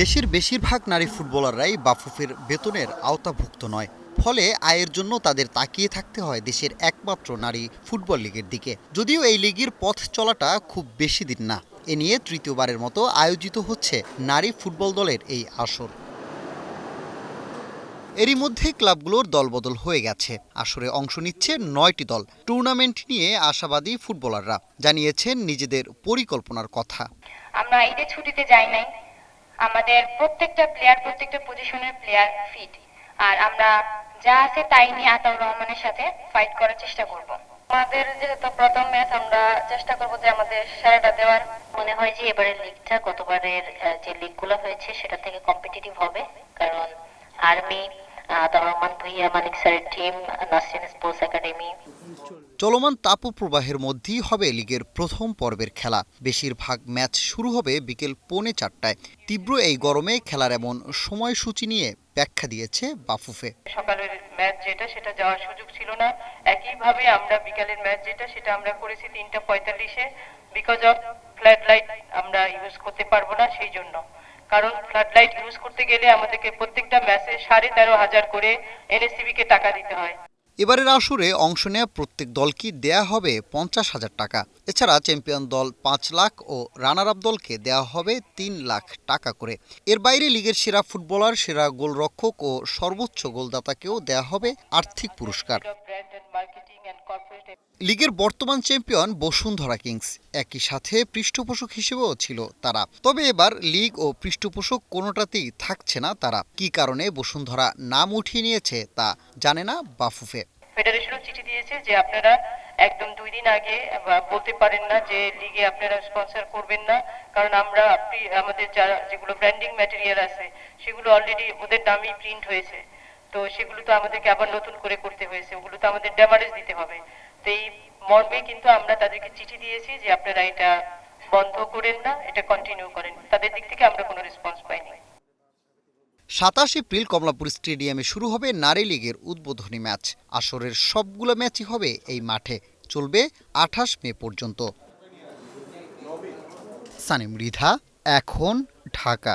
দেশের বেশিরভাগ নারী ফুটবলাররাই বাফুফের বেতনের আওতাভুক্ত নয়। ফলে আয়ের জন্য তাদের তাকিয়ে থাকতে হয় দেশের একমাত্র নারী ফুটবল লীগের দিকে। যদিও এই লীগের পথ চলাটা খুব বেশি দিন না। এ নিয়ে তৃতীয়বারের মতো আয়োজিত হচ্ছে নারী ফুটবল দলের এই আসর। এরই মধ্যে ক্লাবগুলোর দলবদল হয়ে গেছে। আসরে অংশ নিচ্ছে নয়টি দল। টুর্নামেন্ট নিয়ে আশাবাদী ফুটবলাররা। জানিয়েছেন নিজেদের পরিকল্পনার কথা। আমরা ছুটিতে যাই নাই। আমাদের প্রত্যেকটা প্লেয়ার প্রত্যেকটা পজিশনের প্লেয়ার ফিট আর আমরা যা আছে তাই নিয়ে আতাউর রহমানের সাথে ফাইট করার চেষ্টা করব। আমাদের যেহেতু প্রথম ম্যাচ আমরা চেষ্টা করব যে আমাদের সেরাটা দেওয়ার। মনে হয় যে এবারের লিগটা গতবারের যে লিগগুলো হয়েছে, সেটা থেকে কম্পিটিটিভ হবে। কারণ আর্মি চলমান তাপপ্রবাহের মধ্যেই হবে লিগের প্রথম পর্বের খেলা। বেশিরভাগ ম্যাচ শুরু হবে বিকেল পৌনে চারটায়। তীব্র এই গরমে খেলার এমন সময়সূচি নিয়ে ব্যাখ্যা দিয়েছে বাফুফে। সকালের ম্যাচ যেটা, সেটা যাওয়ার সুযোগ ছিল না। একইভাবে আমরা বিকালের ম্যাচ যেটা, সেটা আমরা করেছি তিনটা পঁয়তাল্লিশে। বিকজ অফ ফ্ল্যাড লাইট আমরা ইউজ করতে পারব না, সেই জন্য। কারণ ফ্ল্যাড লাইট ইউজ করতে গেলে আমাদেরকে প্রত্যেকটা ম্যাচে সাড়ে তেরো হাজার করে এনএসসিবি কে টাকা দিতে হয়। এবারের আসরে অংশ নেওয়া প্রত্যেক দলকে দেয়া হবে পঞ্চাশ হাজার টাকা? এছাড়া চ্যাম্পিয়ন দল পাঁচ লাখ ও রানার আপ দলকে দেওয়া হবে তিন লাখ টাকা করে। এর বাইরে লিগের সেরা ফুটবলার সেরা গোলরক্ষক ও সর্বোচ্চ গোলদাতাকেও দেয়া হবে আর্থিক পুরস্কার। লিগের বর্তমান চ্যাম্পিয়ন বসুন্ধরা কিংস। একই সাথে পৃষ্ঠপোষক হিসেবেও ছিল তারা। তবে এবার লিগ ও পৃষ্ঠপোষক কোনোটাতেই থাকছে না তারা। কি কারণে বসুন্ধরা নাম উঠিয়ে নিয়েছে তা জানে না বাফুফে। ফেডারেশনও চিঠি দিয়েছে যে আপনারা একদম দুই দিন আগে বলতে পারেন না যে লিগে আপনারা স্পন্সর করবেন না। কারণ আমরা আমাদের যারা যেগুলো ব্র্যান্ডিং ম্যাটেরিয়াল আছে, সেগুলো অলরেডি ওদের দামই প্রিন্ট হয়েছে। তো সেগুলো তো আমাদেরকে আবার নতুন করে করতে হয়েছে। ওগুলো তো আমাদের ড্যামারেজ দিতে হবে। এই মর্মে কিন্তু আমরা তাদেরকে চিঠি দিয়েছি যে আপনারা এটা বন্ধ করেন না, এটা কন্টিনিউ করেন। তাদের দিক থেকে আমরা কোনো রেসপন্স পাইনি। সাতাশ এপ্রিল কমলাপুর স্টেডিয়ামে শুরু হবে নারী লীগের উদ্বোধনী ম্যাচ। আসরের সবগুলো ম্যাচই হবে এই মাঠে। চলবে আঠাশ মে পর্যন্ত। সানিম রিধা, এখন ঢাকা।